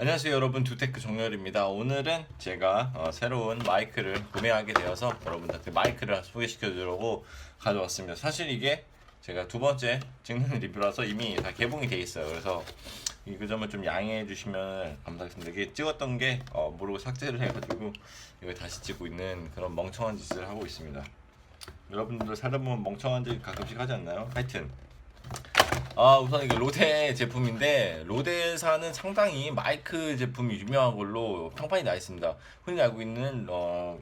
안녕하세요 여러분. 두테크 정렬입니다. 오늘은 제가 어, 새로운 마이크를 구매하게 되어서 여러분들한테 마이크를 소개시켜 주려고 가져왔습니다. 사실 이게 제가 두 번째 찍는 리뷰라서 이미 다 개봉이 돼 있어요. 그래서 이그 점을 좀 양해해 주시면 감사하겠습니다. 이게 찍었던 게 어, 모르고 삭제를 해가지고 이거 다시 찍고 있는 그런 멍청한 짓을 하고 있습니다. 여러분들 살다 보면 멍청한 짓 가끔씩 하지 않나요? 하여튼 아 우선 이게 로데 제품인데 로데사는 상당히 마이크 제품이 유명한 걸로 평판이 나 있습니다. 흔히 알고 있는 어,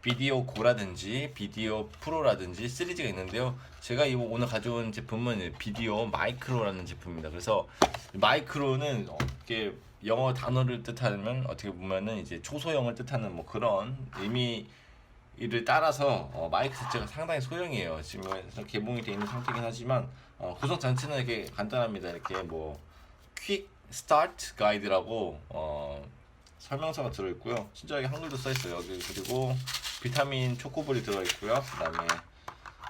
비디오 고라든지 비디오 프로라든지 시리즈가 있는데요. 제가 이 오늘 가져온 제품은 비디오 마이크로라는 제품입니다. 그래서 마이크로는 어, 이게 영어 단어를 뜻하면 어떻게 보면은 이제 초소형을 뜻하는 뭐 그런 의미 이를 따라서 어, 마이크 자체가 상당히 소형이에요. 지금 개봉이 되어 있는 상태긴 하지만 어, 구성 자체는 이렇게 간단합니다. 이렇게 뭐 퀵 스타트 가이드라고 어, 설명서가 들어있고요. 친절하게 한글도 써있어요. 여기 그리고 비타민 초코볼이 들어있고요. 그 다음에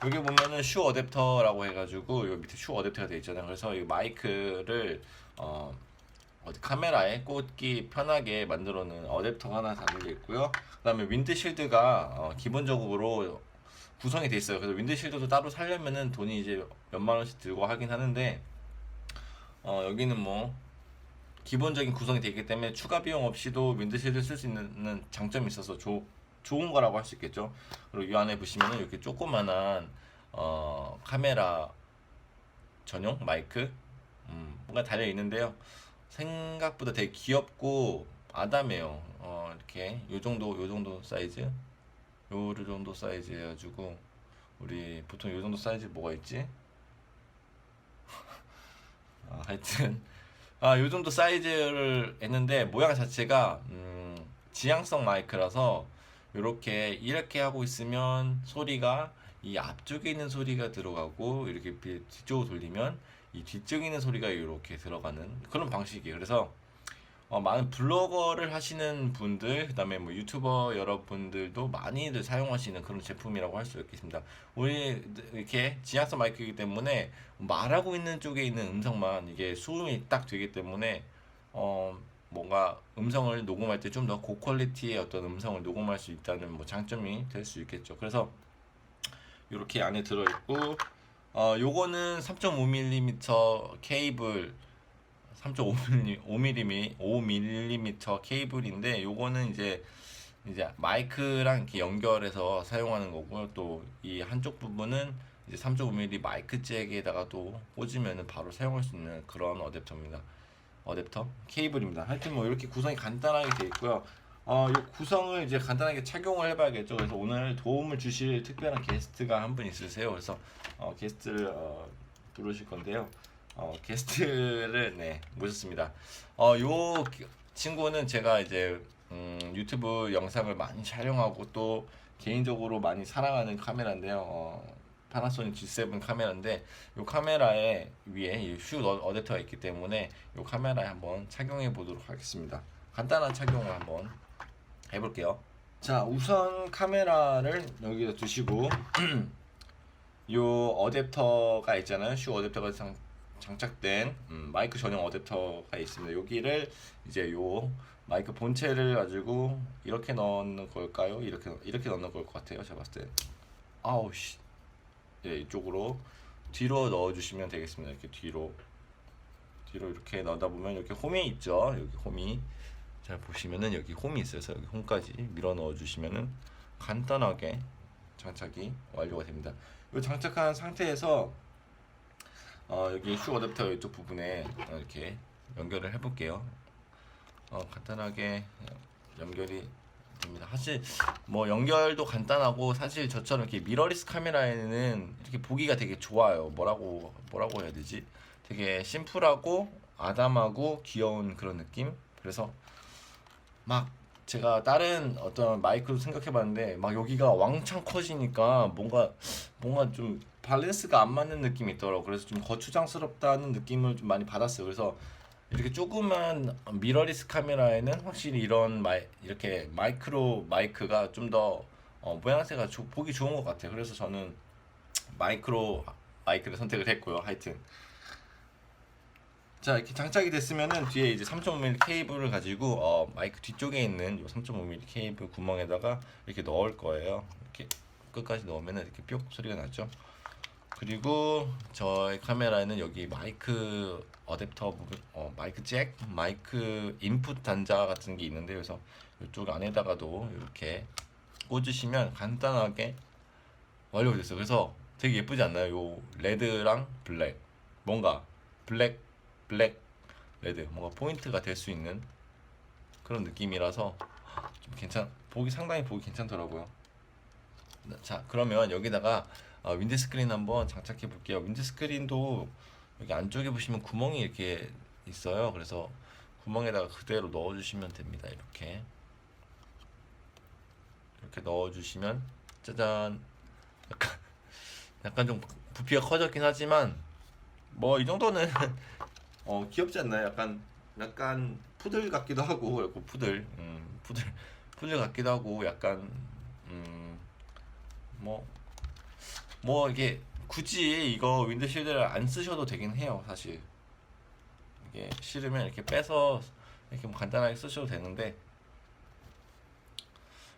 여기 보면은 슈 어댑터라고 해가지고 여기 밑에 슈 어댑터가 되어 있잖아요. 그래서 이 마이크를 어, 어디 카메라에 꽂기 편하게 만들어 놓은 어댑터가 하나 달려 있고요. 그다음에 윈드실드가 어, 기본적으로 구성이 돼 있어요. 그래서 윈드실드도 따로 살려면은 돈이 이제 몇만 원씩 들고 하긴 하는데 어, 여기는 뭐 기본적인 구성이 되어 있기 때문에 추가 비용 없이도 윈드실드 쓸 수 있는 장점이 있어서 조, 좋은 거라고 할 수 있겠죠. 그리고 이 안에 보시면은 이렇게 조그만한 어, 카메라 전용 마이크 음, 뭔가 달려 있는데요. 생각보다 되게 귀엽고 아담해요. 어, 이렇게 요 정도 요 정도 사이즈, 요 정도 사이즈 해가지고 우리 보통 요 정도 사이즈 뭐가 있지? 아, 하여튼 아, 요 정도 사이즈를 했는데 모양 자체가 음, 지향성 마이크라서 이렇게 이렇게 하고 있으면 소리가 이 앞쪽에 있는 소리가 들어가고 이렇게 뒤- 뒤쪽으로 돌리면 이 있는 소리가 이렇게 들어가는 그런 방식이에요. 그래서 어, 많은 블로거를 하시는 분들, 그 다음에 뭐 유튜버 여러분들도 많이들 사용하시는 그런 제품이라고 할 수 있겠습니다. 우리 이렇게 지향성 마이크이기 때문에 말하고 있는 쪽에 있는 음성만 이게 수음이 딱 되기 때문에 어 뭔가 음성을 녹음할 때 좀 더 고퀄리티의 어떤 음성을 녹음할 수 있다는 뭐 장점이 될 수 있겠죠. 그래서 이렇게 안에 들어 있고 어 요거는 3.5mm 케이블 3.5mm 5mm 5mm 케이블인데 요거는 이제 이제 마이크랑 이렇게 연결해서 사용하는 거고요. 또 이 한쪽 부분은 이제 3.5mm 마이크 잭에다가 또 꽂으면은 바로 사용할 수 있는 그런 어댑터입니다. 어댑터 케이블입니다. 하여튼 뭐 이렇게 구성이 간단하게 되어 있고요. 어, 이 구성을 이제 간단하게 착용을 해봐야겠죠. 그래서 오늘 도움을 주실 특별한 게스트가 한 분 있으세요. 그래서 어, 게스트를 어, 부르실 건데요. 어, 게스트를 네 모셨습니다. 어, 요 기- 친구는 제가 이제 음, 유튜브 영상을 많이 촬영하고 또 개인적으로 많이 사랑하는 카메라인데요. 어, 파나소닉 G7 카메라인데 이 카메라에 위에 이슈 어댑터가 있기 때문에 이 카메라에 한번 착용해 보도록 하겠습니다. 간단한 착용을 한번 해볼게요. 자, 우선 카메라를 여기다 두시고 요 어댑터가 있잖아요. 슈 어댑터가 장, 장착된 음, 마이크 전용 어댑터가 있습니다. 여기를 이제 요 마이크 본체를 가지고 이렇게 넣는 걸까요? 이렇게 이렇게 넣는 걸 것 같아요. 제가 봤을 때. 아우 씨. 예, 이쪽으로 뒤로 넣어 주시면 되겠습니다. 이렇게 뒤로 뒤로 이렇게 넣다 보면 이렇게 홈이 있죠. 여기 홈이 잘 보시면은 여기 홈이 있어서 여기 홈까지 밀어 넣어 주시면은 간단하게 장착이 완료가 됩니다. 이 장착한 상태에서 어, 여기 슈 어댑터 이쪽 부분에 어, 이렇게 연결을 해볼게요. 어, 간단하게 연결이 됩니다. 사실 뭐 연결도 간단하고 사실 저처럼 이렇게 미러리스 카메라에는 이렇게 보기가 되게 좋아요. 뭐라고 뭐라고 해야 되지? 되게 심플하고 아담하고 귀여운 그런 느낌. 그래서 막 제가 다른 어떤 마이크로 생각해봤는데 막 여기가 왕창 커지니까 뭔가 뭔가 좀 밸런스가 안 맞는 느낌이 있더라고. 그래서 좀 거추장스럽다는 느낌을 좀 많이 받았어요. 그래서 이렇게 조그만 미러리스 카메라에는 확실히 이런 마이, 이렇게 마이크로 마이크가 좀더 어, 모양새가 조- 보기 좋은 것 같아요. 그래서 저는 마이크로 마이크를 선택을 했고요. 하여튼 자 이렇게 장착이 됐으면은 뒤에 이제 3.5mm 케이블을 가지고 어, 마이크 뒤쪽에 있는 이 3.5mm 케이블 구멍에다가 이렇게 넣을 거예요. 이렇게 끝까지 넣으면은 이렇게 뿅 소리가 나죠. 그리고 저의 카메라에는 여기 마이크 어댑터 부분, 어, 마이크 잭, 마이크 인풋 단자 같은 게 있는데 그래서 이쪽 안에다가도 이렇게 꽂으시면 간단하게 완료가 됐어요. 그래서 되게 예쁘지 않나요? 요 레드랑 블랙 뭔가 블랙 블랙 레드 뭔가 포인트가 될 수 있는 그런 느낌이라서 좀 괜찮 보기 상당히 보기 괜찮더라고요. 자 그러면 여기다가 어, 윈드 스크린 한번 장착해 볼게요. 윈드 스크린도 여기 안쪽에 보시면 구멍이 이렇게 있어요. 그래서 구멍에다가 그대로 넣어 주시면 됩니다. 이렇게 이렇게 넣어 주시면 짜잔 약간 약간 좀 부피가 커졌긴 하지만 뭐 이 정도는 어 귀엽지 않나요? 약간 약간 푸들 같기도 하고 그리고 푸들. 음 푸들 푸들 같기도 하고 약간 음뭐 뭐 이게 굳이 이거 윈드실드를 안 쓰셔도 되긴 해요 사실. 이게 싫으면 이렇게 빼서 이렇게 뭐 간단하게 쓰셔도 되는데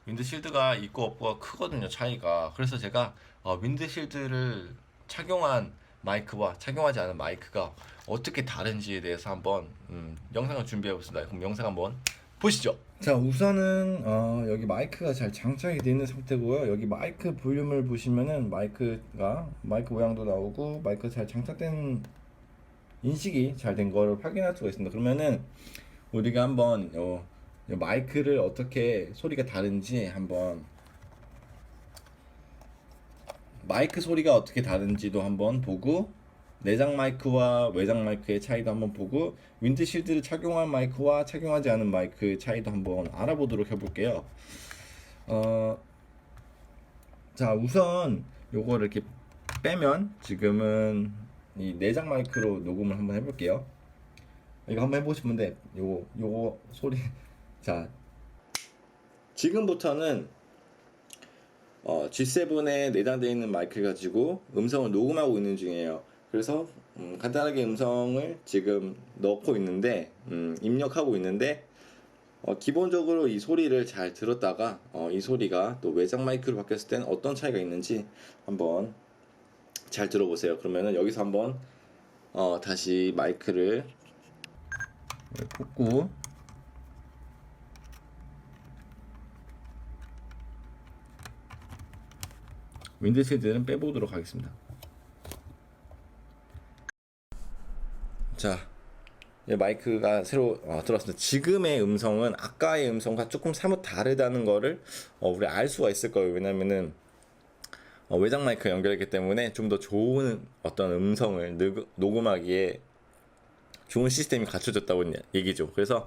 윈드실드가 있고 없고가 크거든요 차이가. 그래서 제가 어, 윈드실드를 착용한 마이크와 착용하지 않은 마이크가 어떻게 다른지에 대해서 한번 음, 영상을 준비해 보겠습니다. 그럼 영상 한번 보시죠. 자 우선은 어, 여기 마이크가 잘 장착이 되어 있는 상태고요. 여기 마이크 볼륨을 보시면은 마이크가 마이크 모양도 나오고 마이크 잘 장착된 인식이 잘 된 거를 확인할 수가 있습니다. 그러면은 우리가 한번 요, 요 마이크를 어떻게 소리가 다른지 한번 마이크 소리가 어떻게 다른지도 한번 보고 내장 마이크와 외장 마이크의 차이도 한번 보고 윈드실드를 착용한 마이크와 착용하지 않은 마이크의 차이도 한번 알아보도록 해볼게요. 어, 자 우선 요거를 이렇게 빼면 지금은 이 내장 마이크로 녹음을 한번 해볼게요. 이거 한번 해보시면 요거 요거 소리 자 지금부터는 어, G7에 내장되어 있는 마이크를 가지고 음성을 녹음하고 있는 중이에요. 그래서 음, 간단하게 음성을 지금 넣고 있는데 음, 입력하고 있는데 어, 기본적으로 이 소리를 잘 들었다가 어, 이 소리가 또 외장 마이크로 바뀌었을 때는 어떤 차이가 있는지 한번 잘 들어보세요. 그러면은 여기서 한번 어, 다시 마이크를 꽂고 윈드실드는 빼보도록 하겠습니다. 자, 이 마이크가 새로 어, 들어왔습니다. 지금의 음성은 아까의 음성과 조금 사뭇 다르다는 거를 어, 우리 알 수가 있을 거예요. 왜냐면은 어, 외장 마이크 연결했기 때문에 좀 더 좋은 어떤 음성을 느- 녹음하기에 좋은 시스템이 갖춰졌다고 얘기죠. 그래서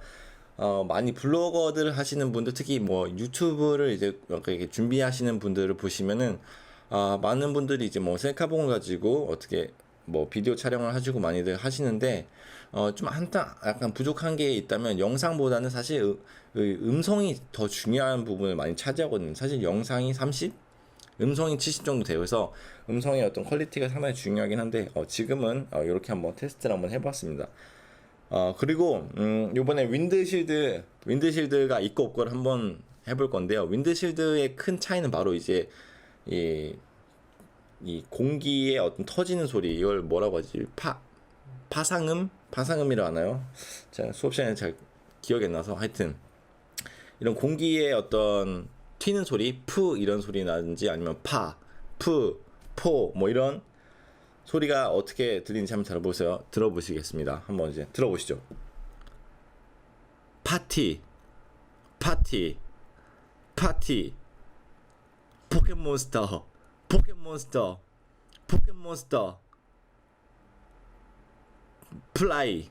어, 많이 블로거들 하시는 분들 특히 뭐 유튜브를 이제 준비하시는 분들을 보시면은 아, 많은 분들이 이제 뭐 셀카봉을 가지고 어떻게 뭐 비디오 촬영을 하시고 많이들 하시는데 어, 좀 한타 약간 부족한 게 있다면 영상보다는 사실 음, 음성이 더 중요한 부분을 많이 차지하거든요. 사실 영상이 30, 음성이 70 정도. 그래서 음성의 어떤 퀄리티가 상당히 중요하긴 한데 어, 지금은 어, 이렇게 한번 테스트를 한번 해봤습니다. 어, 그리고 음, 이번에 윈드실드 윈드실드가 있고 없고를 한번 해볼 건데요. 윈드실드의 큰 차이는 바로 이제 이, 이 공기의 어떤 터지는 소리 이걸 뭐라고 하지? 파 파상음 파상음이라 하나요? 제가 수업 시간에 잘 기억이 안 나서 하여튼 이런 공기의 어떤 튀는 소리, 푸 이런 소리 나든지 아니면 파, 푸, 포 뭐 이런 소리가 어떻게 들리는지 한번 들어보세요. 들어보시겠습니다. 한번 이제 들어보시죠. 파티, 파티, 파티, 포켓몬스터, 포켓몬스터, 포켓몬스터, 플라이,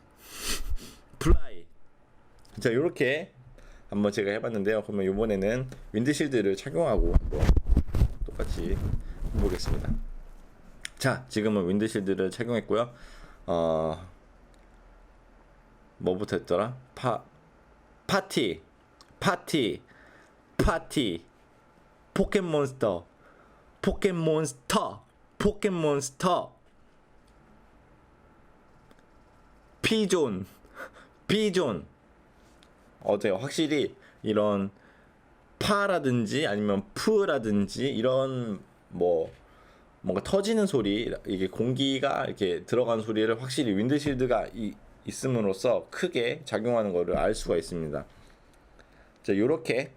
플라이. 자, 요렇게 한번 제가 해봤는데요. 그러면 이번에는 윈드실드를 착용하고 똑같이 해보겠습니다. 자, 지금은 윈드실드를 착용했고요. 어, 뭐부터 했더라? 파, 파티, 파티, 파티, 포켓몬스터, 포켓몬스터, 포켓몬스터, B존 B존 어제 확실히 이런 파라든지 아니면 푸라든지 이런 뭐 뭔가 터지는 소리 이게 공기가 이렇게 들어간 소리를 확실히 윈드실드가 이, 있음으로써 크게 작용하는 것을 알 수가 있습니다. 자, 이렇게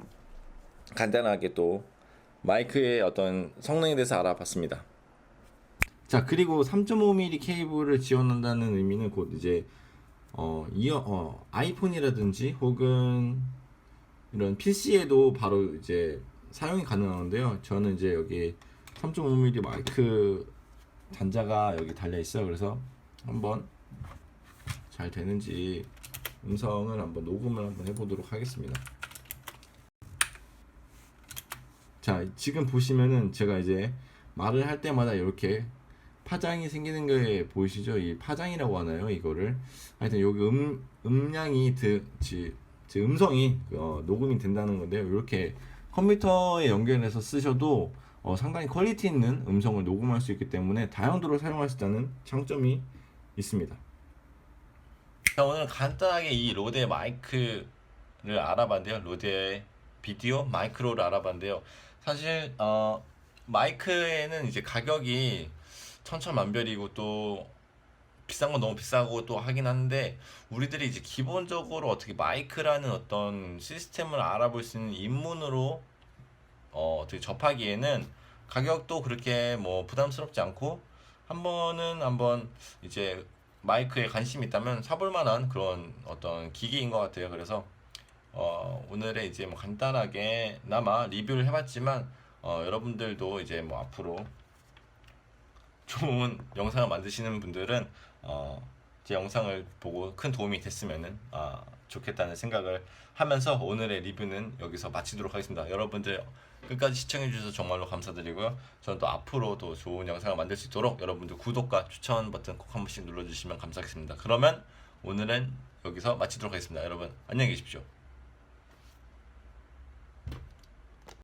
간단하게 또 마이크의 어떤 성능에 대해서 알아봤습니다. 자, 그리고 3.5mm 케이블을 지원한다는 의미는 곧 이제 어, 이어 어, 아이폰이라든지 혹은 이런 PC에도 바로 이제 사용이 가능한데요. 저는 이제 여기 3.5mm 마이크 단자가 여기 달려 있어요. 그래서 한번 잘 되는지 음성을 한번 녹음을 한번 해보도록 하겠습니다. 자, 지금 보시면은 제가 이제 말을 할 때마다 이렇게 파장이 생기는 게 보이시죠? 이 파장이라고 하나요? 이거를 하여튼 여기 음 음량이 드, 지, 지 음성이 어, 녹음이 된다는 건데요. 이렇게 컴퓨터에 연결해서 쓰셔도 어, 상당히 퀄리티 있는 음성을 녹음할 수 있기 때문에 다용도로 사용할 수 있다는 장점이 있습니다. 자, 오늘 간단하게 이 로데 마이크를 알아봤는데요. 로데 비디오 마이크로를 알아봤는데요. 사실 어, 마이크에는 이제 가격이 천차만별이고 또 비싼 건 너무 비싸고 또 하긴 하는데 우리들이 이제 기본적으로 어떻게 마이크라는 어떤 시스템을 알아볼 수 있는 입문으로 어, 어떻게 접하기에는 가격도 그렇게 뭐 부담스럽지 않고 한 번은 한번 이제 마이크에 관심이 있다면 사볼 만한 그런 어떤 기기인 것 같아요. 그래서 어, 오늘의 이제 뭐 간단하게 나마 리뷰를 해봤지만 어, 여러분들도 이제 뭐 앞으로 좋은 영상을 만드시는 분들은 어, 제 영상을 보고 큰 도움이 됐으면은 아, 좋겠다는 생각을 하면서 오늘의 리뷰는 여기서 마치도록 하겠습니다. 여러분들 끝까지 시청해 주셔서 정말로 감사드리고요. 저는 또 앞으로도 좋은 영상을 만들 수 있도록 여러분들 구독과 추천 버튼 꼭 한 번씩 눌러주시면 감사하겠습니다. 그러면 오늘은 여기서 마치도록 하겠습니다. 여러분 안녕히 계십시오.